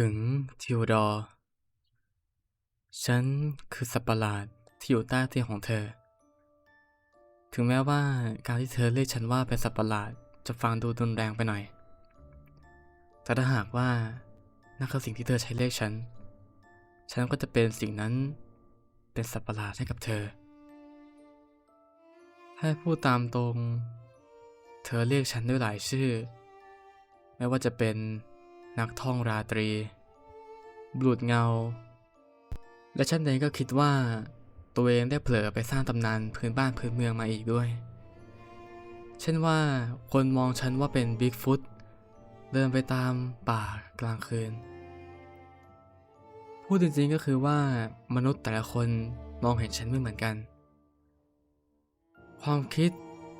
ถึงทิวดอร์ฉันคือสัตว์ประหลาดที่อยู่ใต้เตียงของเธอ ถึงแม้ว่าการที่เธอเรียกฉันว่าเป็นสัตว์ประหลาดจะฟังดูรุนแรงไปหน่อย แต่ถ้าหากว่านั่นคือสิ่งที่เธอใช้เรียกฉัน ฉันก็จะเป็นสิ่งนั้นเป็นสัตว์ประหลาดให้กับเธอ ให้พูดตามตรง เธอเรียกฉันด้วยหลายชื่อ ไม่ว่าจะเป็น นักท่องราตรี บลูดเงา และฉันเองก็คิดว่า ตัวเองได้เผลอไปสร้างตำนานพื้นบ้านพื้นเมืองมาอีกด้วย เช่นว่าคนมองฉันว่าเป็นบิ๊กฟุตเดินไปตามป่ากลางคืน พูดจริงๆก็คือว่ามนุษย์แต่ละคนมองเห็นฉันไม่เหมือนกัน ความคิด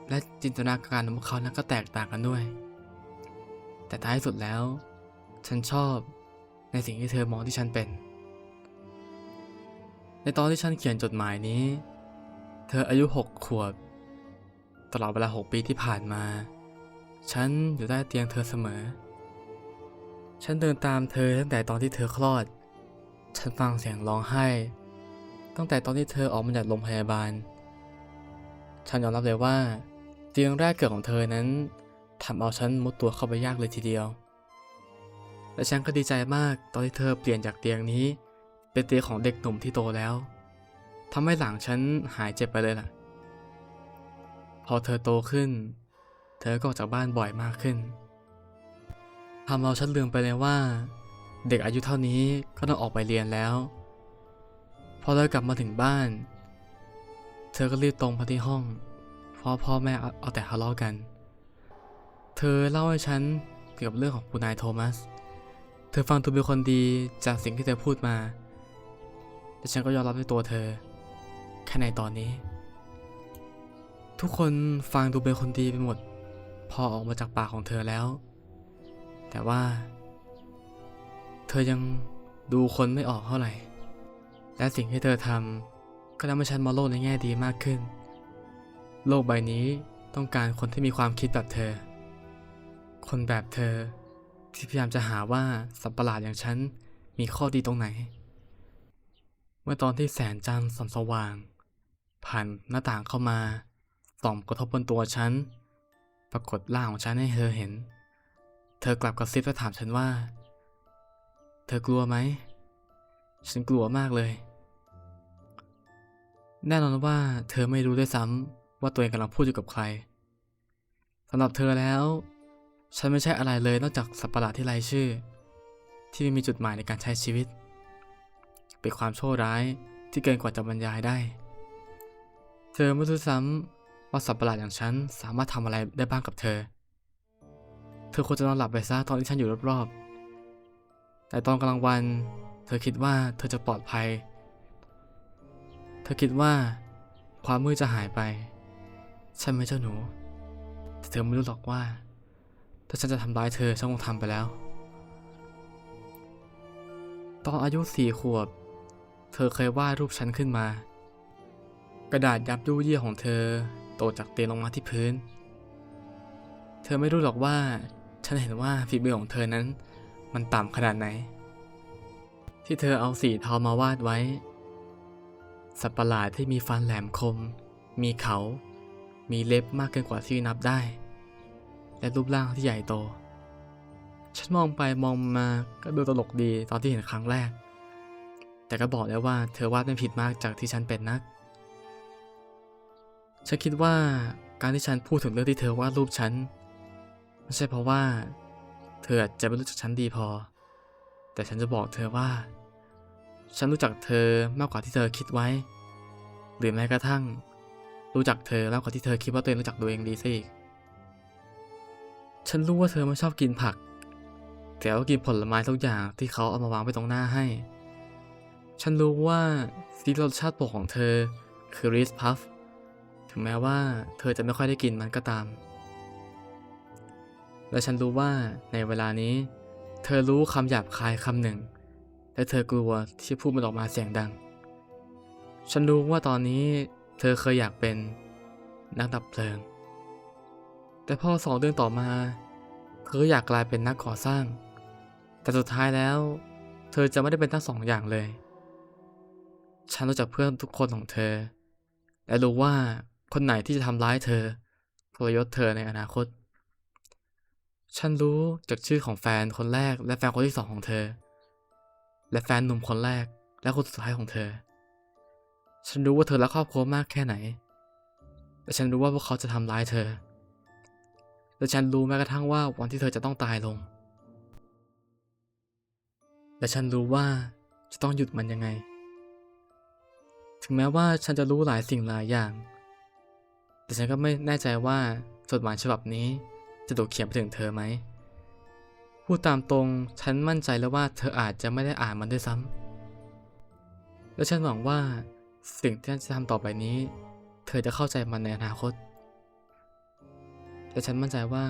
และจินตนาการของพวกเขานั้นก็แตกต่างกันด้วย แต่ท้ายสุดแล้ว ฉันชอบในสิ่งที่เธอมองที่ฉันเป็น ในตอนที่ฉันเขียนจดหมายนี้ เธออายุหกขวบ ตลอดเวลาหกปีที่ผ่านมา ฉันอยู่ใต้เตียงเธอเสมอ ฉันเดินตามเธอตั้งแต่ตอนที่เธอคลอด ฉันฟังเสียงร้องไห้ ตั้งแต่ตอนที่เธอออกมาจากโรงพยาบาล ฉันยอมรับเลยว่า เตียงแรกเกิดของเธอนั้นทำเอาฉันมุดตัวเข้าไปยากเลยทีเดียว และฉันก็ดีใจมากตอนที่เธอเปลี่ยนจากเตียงนี้ เป็นเตียงของเด็กหนุ่มที่โตแล้วทำให้หลังฉันหายเจ็บไปเลยล่ะ พอเธอโตขึ้น เธอก็ออกจากบ้านบ่อยมากขึ้นทำเอาฉันลืมไปเลยว่า เด็กอายุเท่านี้ก็ต้องออกไปเรียนแล้ว พอเธอกลับมาถึงบ้าน เธอก็รีบตรงไปที่ห้องเพราะพ่อแม่เอาแต่ทะเลาะกัน เธอเล่าให้ฉันเกี่ยวกับเรื่องของคุณนายโทมัส ธอฟังดูเป็นคนดีจากสิ่งที่เธอพูดมา แต่ฉันก็ยอมรับในตัวเธอแค่ในตอนนี้ ทุกคนฟังดูเป็นคนดีไปหมด พอออกมาจากปากของเธอแล้ว แต่ว่า เธอยังดูคนไม่ออกเท่าไหร่ และสิ่งที่เธอทำก็ทำให้ฉันมองโลกในแง่ดีมากขึ้น โลกใบนี้ต้องการคนที่มีความคิดแบบเธอ คนแบบเธอ ที่พยายามจะหาว่าสัตว์ประหลาดอย่างฉันมีข้อดีตรงไหน เมื่อตอนที่แสงจันทร์ส่องสว่าง ผ่านหน้าต่างเข้ามาส่องกระทบบนตัวฉัน ปรากฏร่างของฉันให้เธอเห็น เธอกลับกระซิบและถามฉันว่า เธอกลัวไหม ฉันกลัวมากเลย แน่นอนว่าเธอไม่รู้ด้วยซ้ำว่าตัวเองกำลังพูดอยู่กับใครสำหรับเธอแล้ว ฉันไม่ใช่อะไรเลยนอกจากสัตว์ประหลาดที่ไร้ชื่อ ที่ไม่มีจุดหมายในการใช้ชีวิต เป็นความโชคร้ายที่เกินกว่าจะบรรยายได้ เธอไม่รู้ซ้ำว่าสัตว์ประหลาดอย่างฉันสามารถทำอะไรได้บ้างกับเธอ เธอควรจะนอนหลับไปซะตอนที่ฉันอยู่รอบๆ แต่ตอนกลางวัน เธอคิดว่าเธอจะปลอดภัย เธอคิดว่าความมืดจะหายไปใช่ไหมเจ้าหนู แต่เธอไม่รู้หรอกว่า ถ้าฉันจะทำร้ายเธอฉันคงทำไปแล้ว ตอนอายุสี่ขวบ เธอเคยวาดรูปฉันขึ้นมา กระดาษยับยุเยี่ยของเธอตกจากเตียงลงมาที่พื้น เธอไม่รู้หรอกว่า ฉันเห็นว่าฝีมือของเธอนั้น มันต่ำขนาดไหน ที่เธอเอาสีเทามาวาดไว้ สัตว์ประหลาดที่มีฟันแหลมคม มีเขา มีเล็บมากเกินกว่าที่นับได้ และรูปร่างที่ใหญ่โต ฉันมองไปมองมาก็ดูตลกดีตอนที่เห็นครั้งแรก แต่ก็บอกแล้วว่าเธอวาดไม่ผิดมากจากที่ฉันเป็นนัก ฉันคิดว่าการที่ฉันพูดถึงเรื่องที่เธอวาดรูปฉันไม่ใช่เพราะว่า เธออาจจะไม่รู้จักฉันดีพอ แต่ฉันจะบอกเธอว่า ฉันรู้จักเธอมากกว่าที่เธอคิดไว้ หรือแม้กระทั่ง รู้จักเธอมากกว่าที่เธอคิดว่าตัวเองรู้จักตัวเองดีซะอีก ฉันรู้ว่าเธอไม่ชอบกินผัก แต่ก็กินผลไม้ทุกอย่างที่เขาเอามาวางไว้ตรงหน้าให้ ฉันรู้ว่าสิ่งรสชาติโปรดของเธอคือริสพัฟถึงแม้ว่าเธอจะไม่ค่อยได้กินมันก็ตาม และฉันรู้ว่าในเวลานี้ เธอรู้คำหยาบคายคำหนึ่ง และเธอกลัวที่พูดมันออกมาเสียงดัง ฉันรู้ว่าตอนนี้เธอเคยอยากเป็นนักดับเพลิง แต่พอสองเดือนต่อมา เธอก็อยากกลายเป็นนักก่อสร้าง แต่สุดท้ายแล้ว เธอจะไม่ได้เป็นทั้งสองอย่างเลย ฉันรู้จักเพื่อนทุกคนของเธอ และรู้ว่าคนไหนที่จะทำร้ายเธอทรยศเธอในอนาคต ฉันรู้จากชื่อของแฟนคนแรก และแฟนคนที่สองของเธอ และแฟนหนุ่มคนแรก และคนสุดท้ายของเธอ ฉันรู้ว่าเธอรักครอบครัวมากแค่ไหนและฉันรู้ว่าพวกเขาจะทำร้ายเธอ และฉันรู้แม้กระทั่งว่าวันที่เธอจะต้องตายลง และฉันรู้ว่าจะต้องหยุดมันยังไง ถึงแม้ว่าฉันจะรู้หลายสิ่งหลายอย่าง แต่ฉันก็ไม่แน่ใจว่าจดหมายฉบับนี้จะถูกเขียนไปถึงเธอไหม พูดตามตรง ฉันมั่นใจแล้วว่าเธออาจจะไม่ได้อ่านมันด้วยซ้ำ และฉันหวังว่าสิ่งที่ฉันจะทำต่อไปนี้ เธอจะเข้าใจมันในอนาคต และฉันมั่นใจว่า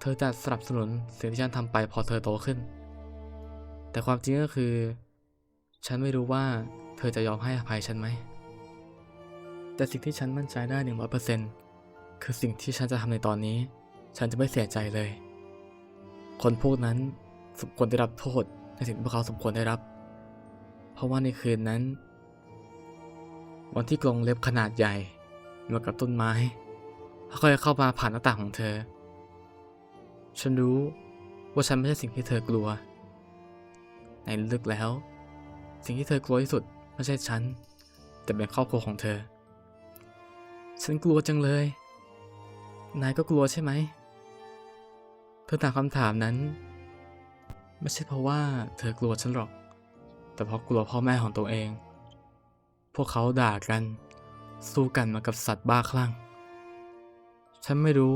เธอจะสนับสนุนสิ่งที่ฉันทำไปพอเธอโตขึ้น แต่ความจริงก็คือ ฉันไม่รู้ว่าเธอจะยอมให้อภัยฉันไหม แต่สิ่งที่ฉันมั่นใจได้หนึ่งร้อยเปอร์เซ็นต์คือสิ่งที่ฉันจะทำในตอนนี้ ฉันจะไม่เสียใจเลย คนพวกนั้นสมควรได้รับโทษในสิ่งที่พวกเขาสมควรได้รับ เพราะว่าในคืนนั้น วันที่กรงเล็บขนาดใหญ่มากับต้นไม้ ค่อยเข้ามาผ่านหน้าต่างของเธอ ฉันรู้ว่าฉันไม่ใช่สิ่งที่เธอกลัว ในลึกแล้ว สิ่งที่เธอกลัวที่สุดไม่ใช่ฉัน แต่เป็นครอบครัวของเธอ ฉันกลัวจังเลย นายก็กลัวใช่ไหม เธอถามคำถามนั้น ไม่ใช่เพราะว่าเธอกลัวฉันหรอก แต่เพราะกลัวพ่อแม่ของตัวเอง พวกเขาด่ากัน สู้กันมากับสัตว์บ้าคลั่ง ฉันไม่รู้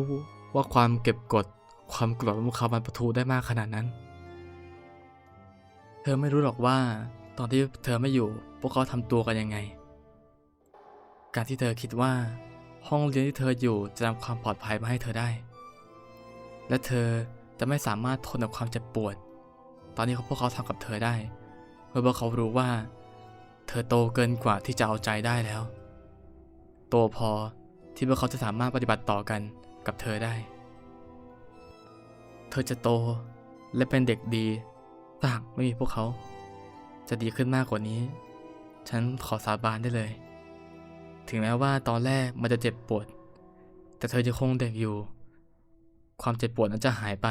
ว่าความเก็บกด ความโกรธของพวกเขามันประทุได้มากขนาดนั้น เธอไม่รู้หรอกว่า ตอนที่เธอไม่อยู่ พวกเขาทำตัวกันยังไง การที่เธอคิดว่า ห้องเรียนที่เธออยู่จะนำความปลอดภัยมาให้เธอได้ และเธอจะไม่สามารถทนกับความเจ็บปวด ตอนนี้พวกเขาทำกับเธอได้เพราะว่าเขารู้ว่า เธอโตเกินกว่าที่จะเอาใจได้แล้ว โตพอ ที่พวกเขาจะสามารถปฏิบัติต่อกันกับเธอได้ เธอจะโตและเป็นเด็กดีถ้าหากไม่มีพวกเขา จะดีขึ้นมากกว่านี้ ฉันขอสาบานได้เลย ถึงแม้ว่าตอนแรกมันจะเจ็บปวด แต่เธอจะคงเด็กอยู่ ความเจ็บปวดนั้นจะหายไป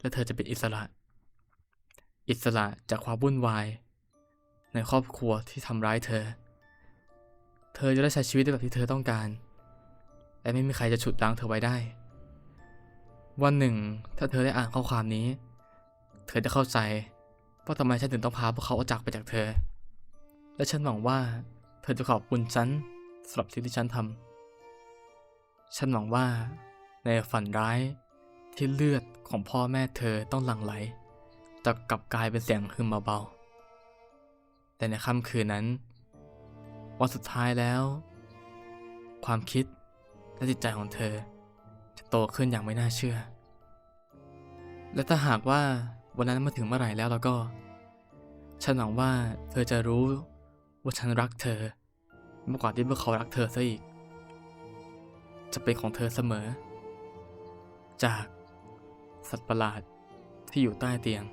และเธอจะเป็นอิสระ อิสระจากความวุ่นวาย ในครอบครัวที่ทำร้ายเธอ เธอจะได้ใช้ชีวิตได้แบบที่เธอต้องการ และไม่มีใครจะฉุดรั้งเธอไว้ได้ วันหนึ่ง ถ้าเธอได้อ่านข้อความนี้ เธอจะเข้าใจว่าทำไมฉันถึงต้องพาพวกเขาออกจากไปจากเธอ และฉันหวังว่า เธอจะขอบคุณฉันสำหรับสิ่งที่ฉันทำฉันหวังว่า ในฝันร้ายที่เลือดของพ่อแม่เธอต้องหลั่งไหลจะกลับกลายเป็นเสียงฮึมเบาๆแต่ในค่ำคืนนั้นวันสุดท้ายแล้ว ความคิด และจิตใจของเธอ จะโตขึ้นอย่างไม่น่าเชื่อ และถ้าหากว่าวันนั้นมาถึงเมื่อไหร่แล้วแล้วก็ ฉันหวังว่าเธอจะรู้ว่าฉันรักเธอมากกว่าที่พวกเขารักเธอซะอีก จะเป็นของเธอเสมอ จากสัตว์ประหลาดที่อยู่ใต้เตียง